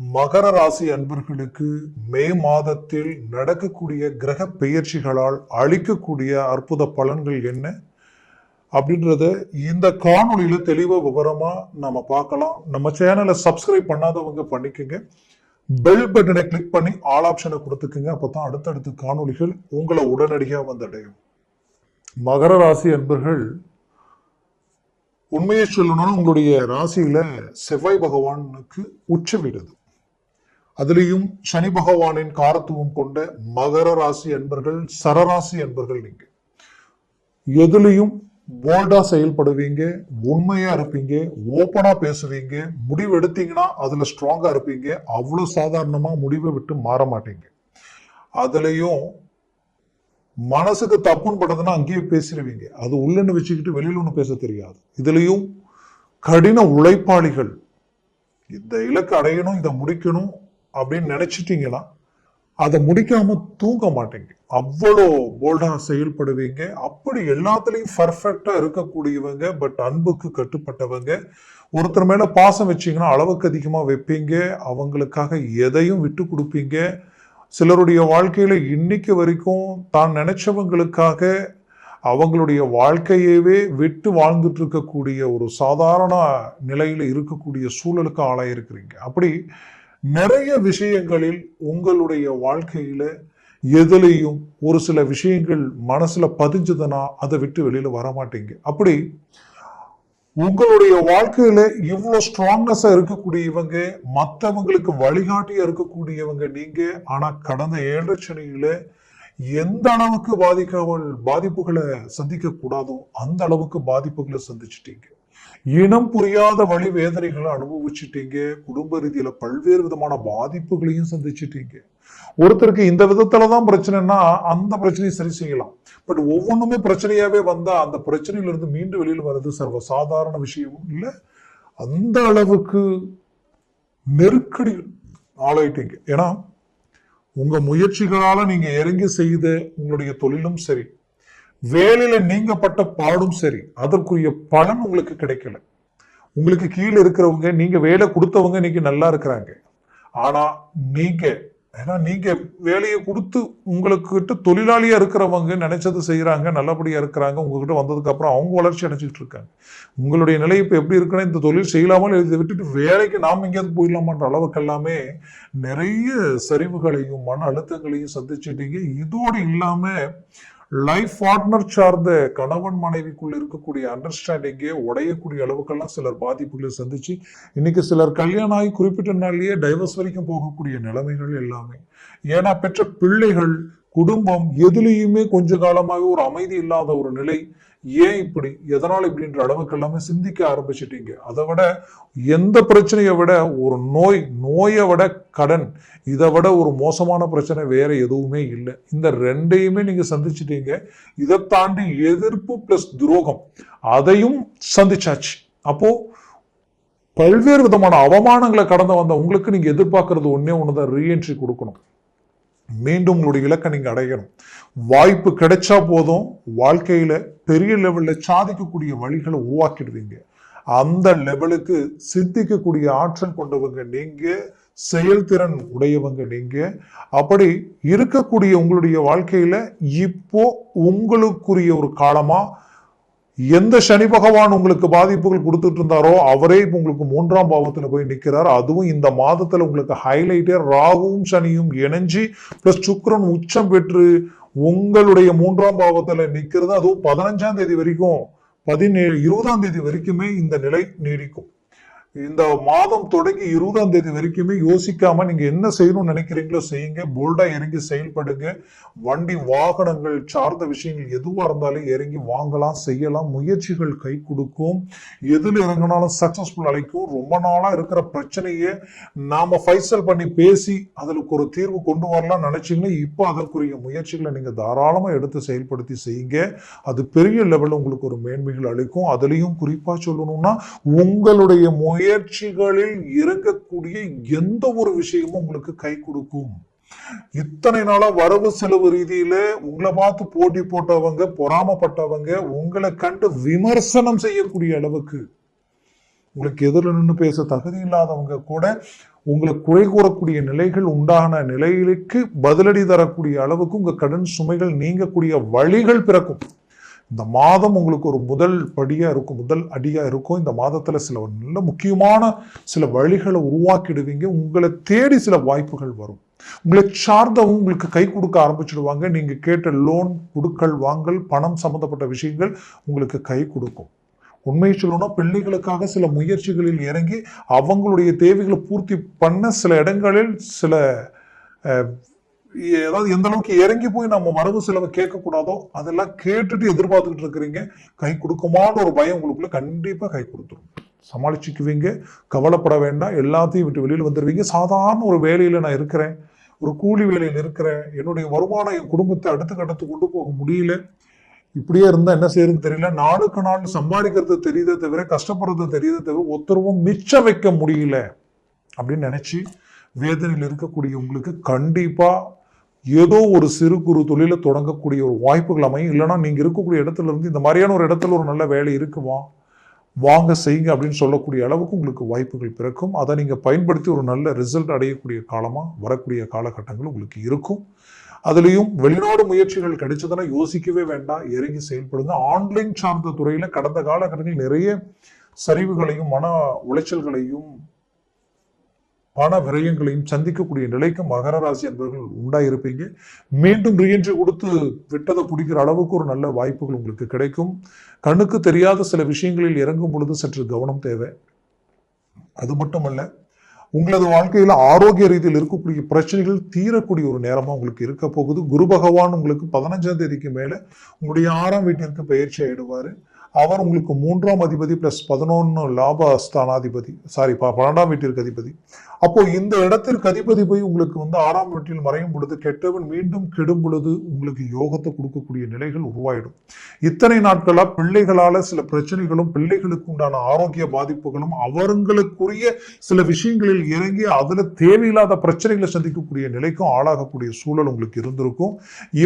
மகர ராசி அன்பர்களுக்கு மே மாதத்தில் நடக்கக்கூடிய கிரக பெயர்ச்சிகளால் அளிக்கக்கூடிய அற்புத பலன்கள் என்ன? அப்படின்றத இந்த காணொலியில் தெளிவாக விவரமாக நம்ம பார்க்கலாம். நம்ம சேனலை சப்ஸ்கிரைப் பண்ணாதவங்க பண்ணிக்கோங்க. பெல் பட்டனை கிளிக் பண்ணி ஆல் ஆப்ஷனை கொடுத்துக்குங்க. அப்பதான் அடுத்தடுத்த காணொளிகள் உங்களை உடனடியாக வந்தடையும். மகர ராசி அன்பர்கள் உண்மையை சொல்லணும்னா உங்களுடைய ராசியில செவ்வாய் பகவானுக்கு உச்ச வீடுது அதுலேயும் சனி பகவானின் காரத்துவம் கொண்ட மகர ராசி அன்பர்கள் சரராசி அன்பர்கள் நீங்க. எதுலையும் போல்டா செயல்படுவீங்க உண்மையா இருப்பீங்க ஓப்பனா பேசுவீங்க முடிவு எடுத்தீங்கன்னா அதுல ஸ்ட்ராங்கா இருப்பீங்க அவ்வளவு சாதாரணமா முடிவை விட்டு மாற மாட்டீங்க. அதுலயும் மனசுக்கு தப்புன்னு படுறதுன்னா அங்கேயே பேசிடுவீங்க அது உள்ளன்னு வச்சுக்கிட்டு வெளியில ஒன்று பேச தெரியாது. இதுலயும் கடின உழைப்பாளிகள் இந்த இலக்கு அடையணும் இதை முடிக்கணும் அப்படின்னு நினச்சிட்டிங்கன்னா அதை முடிக்காம தூங்க மாட்டீங்க. அவ்வளோ போல்டா செயல்படுவீங்க. அப்படி எல்லாத்துலேயும் பர்ஃபெக்டா இருக்கக்கூடியவங்க பட் அன்புக்கு கட்டுப்பட்டவங்க ஒருத்தர் மேல பாசம் வச்சீங்கன்னா அளவுக்கு அதிகமாக வைப்பீங்க. அவங்களுக்காக எதையும் விட்டு கொடுப்பீங்க. சிலருடைய வாழ்க்கையில இன்னைக்கு வரைக்கும் தான் நினைச்சவங்களுக்காக அவங்களுடைய வாழ்க்கையவே விட்டு வாழ்ந்துட்டு இருக்கக்கூடிய ஒரு சாதாரண நிலையில இருக்கக்கூடிய சூழலுக்கு ஆளாயிருக்கிறீங்க. அப்படி நிறைய விஷயங்களில் உங்களுடைய வாழ்க்கையில எதுலையும் ஒரு சில விஷயங்கள் மனசுல பதிஞ்சதுன்னா அதை விட்டு வெளியில வர மாட்டீங்க அப்படி உங்களுடைய வாழ்க்கையில இவ்வளோ ஸ்ட்ராங்னஸா இருக்கக்கூடியவங்க மற்றவங்களுக்கு வழிகாட்டியா இருக்கக்கூடியவங்க நீங்க ஆனா கடந்த ஏழரை சனியில எந்த அளவுக்கு பாதிக்காமல் பாதிப்புகளை சந்திக்க கூடாதோ அந்த அளவுக்கு பாதிப்புகளை சந்திச்சிட்டீங்க. இனம் புரியாத வழி வேதனைகளை அனுபவிச்சுட்டீங்க. குடும்ப ரீதியில பல்வேறு விதமான பாதிப்புகளையும் சந்திச்சிட்டீங்க. ஒருத்தருக்கு இந்த விதத்துல தான் பிரச்சனைனா அந்த பிரச்சனையை சரி செய்யலாம். பட் ஒவ்வொன்றுமே பிரச்சனையாவே வந்தா அந்த பிரச்சனையில இருந்து மீண்டும் வெளியில் வர்றது சர்வ சாதாரண விஷயமும் இல்லை. அந்த அளவுக்கு நெருக்கடி ஆளாயிட்டீங்க. ஏன்னா உங்க முயற்சிகளால நீங்க இறங்கி செய்த உங்களுடைய தொழிலும் சரி. வேலையில நீங்க பட்ட பாடும் சரி அதற்குரிய பலன் உங்களுக்கு கிடைக்கல. உங்களுக்கு கீழே இருக்கிறவங்க நீங்க வேலை கொடுத்தவங்க இன்னைக்கு நல்லா இருக்கிறாங்க. ஆனா நீங்க ஏன்னா நீங்க வேலையை கொடுத்து உங்களுக்கு கிட்ட தொழிலாளியா இருக்கிறவங்க நினைச்சது செய்யறாங்க நல்லபடியா இருக்கிறாங்க உங்ககிட்ட வந்ததுக்கு அப்புறம் அவங்க வளர்ச்சி அடைஞ்சிட்டு இருக்காங்க. உங்களுடைய நிலை இப்ப எப்படி இருக்குன்னா இந்த தொழில் செய்யலாமல் இதை விட்டுட்டு வேலைக்கு நாம் எங்கேயாவது போயிடலாமான்ற அளவுக்கு எல்லாமே நிறைய சரிவுகளையும் மன அழுத்தங்களையும் சந்திச்சிட்டீங்க. இதோடு இல்லாம லைஃப் பார்ட்னர் சார்ந்த கணவன் மனைவிக்குள்ள இருக்கக்கூடிய அண்டர்ஸ்டாண்டிங்கே உடையக்கூடிய அளவுக்கெல்லாம் சிலர் பாதிப்புகளை சந்திச்சு இன்னைக்கு சிலர் கல்யாணம் ஆகி குறிப்பிட்ட நாள்லயே டைவர்ஸ் வரைக்கும் போகக்கூடிய நிலைமைகள் எல்லாமே. ஏன்னா பெற்ற பிள்ளைகள் குடும்பம் எதுலேயுமே கொஞ்ச காலமாக ஒரு அமைதி இல்லாத ஒரு நிலை. ஏன் இப்படி? எதனால் இப்படின்ற அளவுக்கு எல்லாமே சிந்திக்க ஆரம்பிச்சிட்டீங்க. அதை விட எந்த பிரச்சனையை விட ஒரு நோய் நோயை விட கடன் இதை விட ஒரு மோசமான பிரச்சனை வேற எதுவுமே இல்லை. இந்த ரெண்டையுமே நீங்க சந்திச்சிட்டீங்க. இதை தாண்டி எதிர்ப்பு பிளஸ் துரோகம் அதையும் சந்திச்சாச்சு. அப்போ பல்வேறு விதமான அவமானங்களை கடந்து வந்த உங்களுக்கு நீங்க எதிர்பார்க்கறது ஒன்னே தான் ரீஎன்ட்ரி கொடுக்கணும். மீண்டும் உங்களுடைய இலக்கை நீங்கள் அடையணும். வாய்ப்பு கிடைச்சா போதும் வாழ்க்கையில் பெரிய லெவலில் சாதிக்கக்கூடிய வழிகளை உருவாக்கிடுவீங்க. அந்த லெவலுக்கு சிந்திக்கக்கூடிய ஆற்றல் கொண்டவங்க நீங்கள் செயல்திறன் உடையவங்க நீங்கள் அப்படி இருக்கக்கூடிய உங்களுடைய வாழ்க்கையில் இப்போ உங்களுக்குரிய ஒரு காலமாக எந்த சனி பகவான் உங்களுக்கு பாதிப்புகள் கொடுத்துட்டு இருந்தாரோ அவரே இப்போ உங்களுக்கு மூன்றாம் பாவத்தில் போய் நிற்கிறார் அதுவும் இந்த மாதத்தில் உங்களுக்கு ஹைலைட்டே ராகுவும் சனியும் இணைஞ்சி ப்ளஸ் சுக்கரன் உச்சம் பெற்று உங்களுடைய மூன்றாம் பாவத்தில் நிற்கிறது அதுவும் பதினஞ்சாம் தேதி வரைக்கும் பதினேழு இருபதாம் தேதி வரைக்குமே இந்த நிலை நீடிக்கும். இந்த மாதம் தொடங்கி இருபதாம் தேதி வரைக்குமே யோசிக்காம நீங்க என்ன செய்யணும்னு நினைக்கிறீங்களோ செய்யுங்க. போல்டா இறங்கி செயல்படுங்க. வண்டி வாகனங்கள் சார்ந்த விஷயங்கள் எதுவா இருந்தாலும் இறங்கி வாங்கலாம் செய்யலாம். முயற்சிகள் கை கொடுக்கும். எதுல இறங்கினாலும் சக்சஸ்ஃபுல் அழைக்கும். ரொம்ப நாளா இருக்கிற பிரச்சனையை நாம ஃபைசல் பண்ணி பேசி அதற்கு ஒரு தீர்வு கொண்டு வரலாம் நினைச்சீங்கன்னா இப்போ அதற்குரிய முயற்சிகளை நீங்க தாராளமா எடுத்து செயல்படுத்தி செய்யுங்க. அது பெரிய லெவலில் உங்களுக்கு ஒரு மேன்மைகள் அளிக்கும். அதுலயும் குறிப்பா சொல்லணும்னா உங்களுடைய முயற்சிகளில் இறங்கக்கூடிய எந்த ஒரு விஷயமும் உங்களுக்கு கை கொடுக்கும். இத்தனை நாளா வரவு செலவு ரீதியில உங்களை பார்த்து போட்டி போட்டவங்க பொறாமப்பட்டவங்க உங்களை கண்டு விமர்சனம் செய்யக்கூடிய அளவுக்கு உங்களுக்கு எதிரில் நின்று பேச தகுதி இல்லாதவங்க கூட உங்களை குறை கூறக்கூடிய நிலைகள் உண்டான நிலைகளுக்கு பதிலடி தரக்கூடிய அளவுக்கு உங்க கடன் சுமைகள் நீங்கக்கூடிய வழிகள் பிறக்கும். இந்த மாதம் உங்களுக்கு ஒரு முதல் படியாக இருக்கும் முதல் அடியாக இருக்கும். இந்த மாதத்தில் சில நல்ல முக்கியமான சில வழிகளை உருவாக்கிடுவீங்க. உங்களை தேடி சில வாய்ப்புகள் வரும். உங்களை சார்ந்தவங்க உங்களுக்கு கை கொடுக்க ஆரம்பிச்சிடுவாங்க. நீங்கள் கேட்ட லோன் கொடுக்கல் வாங்கல் பணம் சம்மந்தப்பட்ட விஷயங்கள் உங்களுக்கு கை கொடுக்கும். உண்மையை சொல்லணும்னா பிள்ளைகளுக்காக சில முயற்சிகளில் இறங்கி அவங்களுடைய தேவைகளை பூர்த்தி பண்ண சில இடங்களில் சில ஏதாவது எந்த அளவுக்கு இறங்கி போய் நம்ம வரவு செலவை கேட்கக்கூடாதோ அதெல்லாம் கேட்டுட்டு எதிர்பார்த்துக்கிட்டு இருக்கிறீங்க. கை கொடுக்குமான்னு ஒரு பயம் உங்களுக்குள்ள கண்டிப்பாக கை கொடுத்துரும். சமாளிச்சுக்குவீங்க. கவலைப்பட வேண்டாம். எல்லாத்தையும் விட்டு வெளியில் வந்துடுவீங்க சாதாரண ஒரு வேலையில் நான் இருக்கிறேன். ஒரு கூலி வேலையில் இருக்கிறேன். என்னுடைய வருமானம் என் குடும்பத்தை அடுத்த கட்டத்துக்கு கொண்டு போக முடியல. இப்படியே இருந்தால் என்ன செய்யறதுன்னு தெரியல. நாளுக்கு நாள் சம்பாதிக்கிறது தெரியுதே தவிர கஷ்டப்படுறது தெரியுதே தவிர ஒருத்தருவும் மிச்சம் வைக்க முடியல. அப்படின்னு நினச்சி வேதனையில் இருக்கக்கூடிய உங்களுக்கு கண்டிப்பாக ஏதோ ஒரு சிறு குறு தொழிலை தொடங்கக்கூடிய ஒரு வாய்ப்புகள் அமையும். இல்லைன்னா நீங்கள் இருக்கக்கூடிய இடத்துல இருந்து இந்த மாதிரியான ஒரு இடத்துல ஒரு நல்ல வேலை இருக்குமா வாங்க செய்யுங்க அப்படின்னு சொல்லக்கூடிய அளவுக்கு உங்களுக்கு வாய்ப்புகள் பிறக்கும். அதை நீங்கள் பயன்படுத்தி ஒரு நல்ல ரிசல்ட் அடையக்கூடிய காலமாக வரக்கூடிய காலகட்டங்கள் உங்களுக்கு இருக்கும். அதுலேயும் வெளிநாடு முயற்சிகள் கிடைச்சதுன்னா யோசிக்கவே வேண்டாம். இறங்கி செயல்படுங்க. ஆன்லைன் சார்ந்த துறையில் கடந்த காலகட்டங்களில் நிறைய சரிவுகளையும் மன உளைச்சல்களையும் பண விரயங்களையும் சந்திக்கக்கூடிய நிலைக்கு மகர ராசி அன்பர்கள் உண்டாயிருப்பீங்க. மீண்டும் ரீஎன்ட்ரி கொடுத்து விட்டதை பிடிக்கிற அளவுக்கு ஒரு நல்ல வாய்ப்புகள் உங்களுக்கு கிடைக்கும். கண்ணுக்கு தெரியாத சில விஷயங்களில் இறங்கும் பொழுது சற்று கவனம் தேவை. அது மட்டுமல்ல உங்களது வாழ்க்கையில் ஆரோக்கிய ரீதியில் இருக்கக்கூடிய பிரச்சனைகள் தீரக்கூடிய ஒரு நேரமாக உங்களுக்கு இருக்க போகுது. குரு பகவான் உங்களுக்கு பதினஞ்சாம் தேதிக்கு மேலே உங்களுடைய ஆறாம் வீட்டிற்கு பயிற்சி ஆயிடுவார். அவர் உங்களுக்கு மூன்றாம் அதிபதி பிளஸ் பதினொன்னு லாபஸ்தானாதிபதி சாரி பன்னெண்டாம் வீட்டிற்கு அதிபதி. அப்போ இந்த இடத்திற்கு அதிபதி போய் உங்களுக்கு வந்து ஆறாம் வீட்டில் மறையும் பொழுது கெட்டவன் மீண்டும் கெடும் பொழுது உங்களுக்கு யோகத்தை கொடுக்கக்கூடிய நிலைகள் உருவாயிடும். இத்தனை நாட்களாக பிள்ளைகளால சில பிரச்சனைகளும் பிள்ளைகளுக்கு உண்டான ஆரோக்கிய பாதிப்புகளும் அவர்களுக்குரிய சில விஷயங்களில் இறங்கி அதில் தேவையில்லாத பிரச்சனைகளை சந்திக்கக்கூடிய நிலைக்கும் ஆளாகக்கூடிய சூழல் உங்களுக்கு இருந்திருக்கும்.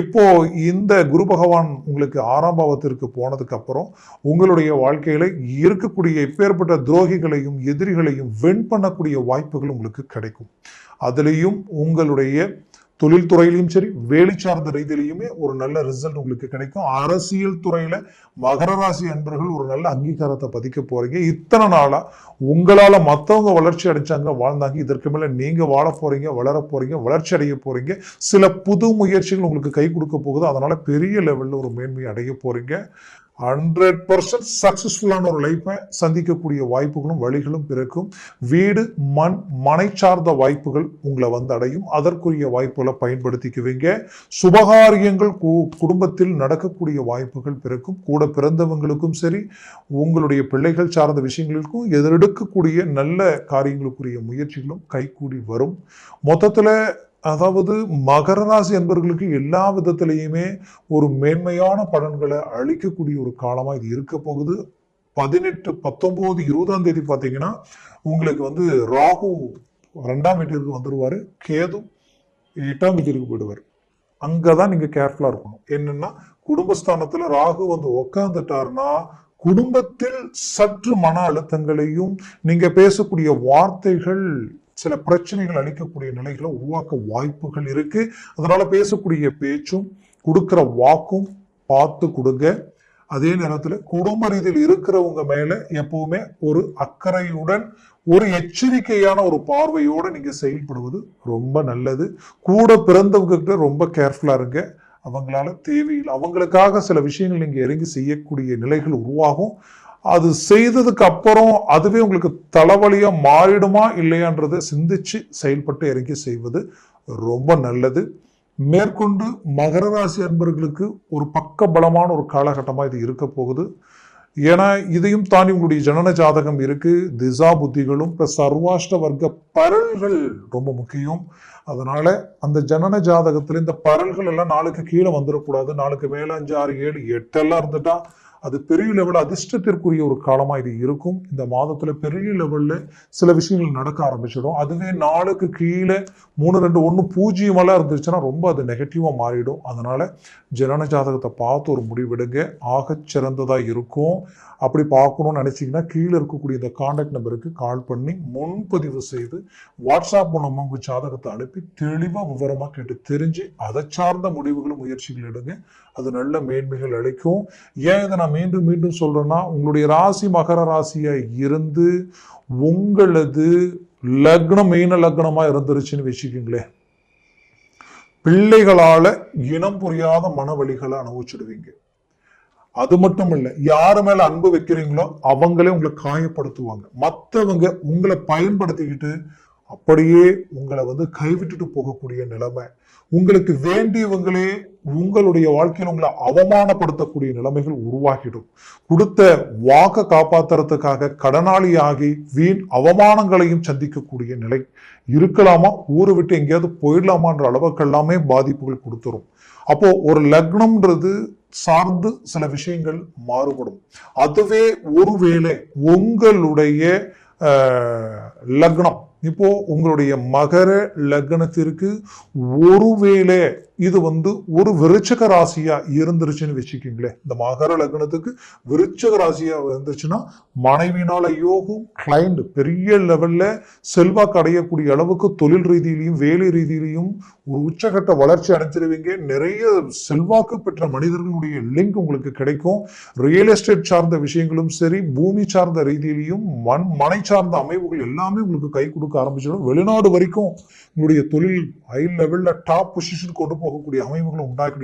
இப்போ இந்த குரு பகவான் உங்களுக்கு ஆறாம் பாவத்திற்கு போனதுக்கு அப்புறம் உங்களுடைய வாழ்க்கையில இருக்கக்கூடிய இப்பேற்பட்ட துரோகிகளையும் எதிரிகளையும் வென் பண்ணக்கூடிய வாய்ப்புகள் உங்களுக்கு கிடைக்கும். அதுலேயும் உங்களுடைய தொழில்துறையிலையும் சரி வேலை சார்ந்த ரீதியிலையுமே ஒரு நல்ல ரிசல்ட் உங்களுக்கு கிடைக்கும். அரசியல் துறையில மகர ராசி அன்பர்கள் ஒரு நல்ல அங்கீகாரத்தை பதிக்க போறீங்க. இத்தனை நாளா உங்களால மத்தவங்க வளர்ச்சி அடைச்சாங்க வாழ்ந்தாங்க. இதற்கு மேல நீங்க வாழ போறீங்க வளர போறீங்க வளர்ச்சி அடைய போறீங்க. சில புது முயற்சிகள் உங்களுக்கு கை கொடுக்க போகுது. அதனால பெரிய லெவல்ல ஒரு மேன்மை அடைய போறீங்க. ஹண்ட்ரட் பர்சன்ட் சக்சஸ்ஃபுல்லான ஒரு லைஃப்பை சந்திக்கக்கூடிய வாய்ப்புகளும் வழிகளும் பிறக்கும். வீடு மண் மனை சார்ந்த வாய்ப்புகள் உங்களை வந்து அடையும் அதற்குரிய வாய்ப்புகளை பயன்படுத்திக்குவீங்க. சுபகாரியங்கள் கு- குடும்பத்தில் நடக்கக்கூடிய வாய்ப்புகள் பிறக்கும். கூட பிறந்தவங்களுக்கும் சரி உங்களுடைய பிள்ளைகள் சார்ந்த விஷயங்களுக்கும் எதிரெடுக்கக்கூடிய நல்ல காரியங்களுக்குரிய முயற்சிகளும் கைகூடி வரும். மொத்தத்தில் அதாவது மகர ராசி என்பவர்களுக்கு எல்லா விதத்திலையுமே ஒரு மேன்மையான பலன்களை அளிக்கக்கூடிய ஒரு காலமாக இது இருக்க போகுது. பதினெட்டு பத்தொம்போது இருபதாம் தேதி பார்த்தீங்கன்னா உங்களுக்கு வந்து ராகு ரெண்டாம் வீட்டிற்கு வந்துடுவார் கேது எட்டாம் வீட்டிற்கு போயிடுவார். அங்கே தான் நீங்கள் கேர்ஃபுல்லாக இருக்கணும். என்னென்னா குடும்பஸ்தானத்தில் ராகு வந்து உக்காந்துட்டாருன்னா குடும்பத்தில் சற்று மன அழுத்தங்களையும் நீங்கள் பேசக்கூடிய வார்த்தைகள் சில பிரச்சனைகள் அளிக்கக்கூடிய நிலைகளை உருவாக்க வாய்ப்புகள் இருக்கு. அதனால பேசக்கூடிய பேச்சும் கொடுக்குற வாக்கும் பார்த்து கொடுங்க. அதே நேரத்தில் குடும்ப ரீதியில் இருக்கிறவங்க மேல எப்பவுமே ஒரு அக்கறையுடன் ஒரு எச்சரிக்கையான ஒரு பார்வையோட நீங்க செயல்படுவது ரொம்ப நல்லது. கூட பிறந்தவங்க கிட்ட ரொம்ப கேர்ஃபுல்லா இருங்க. அவங்களால தேவையில்லை. அவங்களுக்காக சில விஷயங்கள் நீங்க இறங்கி செய்யக்கூடிய நிலைகள் உருவாகும். அது செய்ததுக்கு அப்புறம் அதுவே உங்களுக்கு தலைவலியாக மாறிடுமா இல்லையான்றதை சிந்திச்சு செயல்பட்டு இறங்கி செய்வது ரொம்ப நல்லது. மேற்கொண்டு மகர ராசி அன்பர்களுக்கு ஒரு பக்க பலமான ஒரு காலகட்டமாக இது இருக்க போகுது. ஏன்னா இதையும் தாண்டி உங்களுடைய ஜனன ஜாதகம் இருக்கு. திசா புத்திகளும் plus சர்வாஷ்ட வர்க்க பரல்கள் ரொம்ப முக்கியம். அதனால அந்த ஜனன ஜாதகத்துல இந்த பரல்கள் எல்லாம் நாளுக்கு கீழே வந்துடக்கூடாது. நாளுக்கு மேல அஞ்சு ஆறு ஏழு எட்டெல்லாம் இருந்துட்டா அது பெரிய லெவலில் அதிர்ஷ்டத்திற்குரிய ஒரு காலமாக இது இருக்கும். இந்த மாதத்தில் பெரிய லெவலில் சில விஷயங்கள் நடக்க ஆரம்பிச்சிடும். அதுவே நாளுக்கு கீழே மூணு ரெண்டு ஒன்று பூஜ்ஜியமெல்லாம் இருந்துச்சுன்னா ரொம்ப அது நெகட்டிவாக மாறிடும். அதனால் ஜனன ஜாதகத்தை பார்த்து ஒரு முடிவெடுங்க ஆக சிறந்ததாக இருக்கும். அப்படி பார்க்கணும்னு நினச்சிங்கன்னா கீழே இருக்கக்கூடிய இந்த காண்டாக்ட் நம்பருக்கு கால் பண்ணி முன்பதிவு செய்து வாட்ஸ்அப் மூலமாக உங்கள் ஜாதகத்தை அனுப்பி தெளிவாக விவரமாக கேட்டு தெரிஞ்சு அதை சார்ந்த முடிவுகளும் முயற்சிகள் எடுங்க. அது நல்ல மேன்மைகள் அளிக்கும். ஏன் இதை நான் மீண்டும் மீண்டும் சொல்கிறேன்னா உங்களுடைய ராசி மகர ராசியாக இருந்து உங்களது லக்னம் மெயின லக்னமா இருந்துருச்சுன்னு வச்சுக்கோங்களேன். பிள்ளைகளால இனம் புரியாத மனவழிகளை அனுபவிச்சிடுவீங்க. அது மட்டும் இல்ல யாரு மேல அன்பு வைக்கிறீங்களோ அவங்களே உங்களை காயப்படுத்துவாங்க. மத்தவங்க உங்களை பயன்படுத்திக்கிட்டு அப்படியே உங்களை வந்து கைவிட்டுட்டு போகக்கூடிய நிலைமை. உங்களுக்கு வேண்டியவங்களே உங்களுடைய வாழ்க்கையில் உங்களை அவமானப்படுத்தக்கூடிய நிலைமைகள் உருவாகிடும். கொடுத்த வாக்க காப்பாற்றுறதுக்காக கடனாளியாகி வீண் அவமானங்களையும் சந்திக்கக்கூடிய நிலை இருக்கலாமா? ஊரை விட்டு எங்கேயாவது போயிடலாமான்ற அளவுக்கு எல்லாமே பாதிப்புகள் கொடுத்துரும். அப்போ ஒரு லக்னம்ன்றது சார்ந்து சில விஷயங்கள் மாறுபடும். அதுவே ஒருவேளை உங்களுடைய லக்னம் இப்போது உங்களுடைய மகர லக்னத்திற்கு ஒருவேளை இது வந்து ஒரு விருச்சக ராசியா இருந்துருச்சுன்னு வச்சுக்கோங்களேன் இந்த மகர லக்னத்துக்கு விருச்சக ராசியா இருந்துச்சுன்னா மனைவினால யோகம் கிளைண்ட் பெரிய லெவல்ல செல்வாக்கு அடையக்கூடிய அளவுக்கு தொழில் ரீதியிலையும் வேலை ரீதியிலையும் ஒரு உச்சகட்ட வளர்ச்சி அடைஞ்சிருவீங்க. நிறைய செல்வாக்கு பெற்ற மனிதர்களுடைய லிங்க் உங்களுக்கு கிடைக்கும். ரியல் எஸ்டேட் சார்ந்த விஷயங்களும் சரி பூமி சார்ந்த ரீதியிலையும் மண் மனை சார்ந்த அமைவுகள் எல்லாமே உங்களுக்கு கை கொடுக்க ஆரம்பிச்சிடும். வெளிநாடு வரைக்கும் உங்களுடைய தொழில் ஹை லெவல்ல டாப் பொசிஷன் கொண்டு போகக்கூடிய அமைவுகளை உண்டாக்கி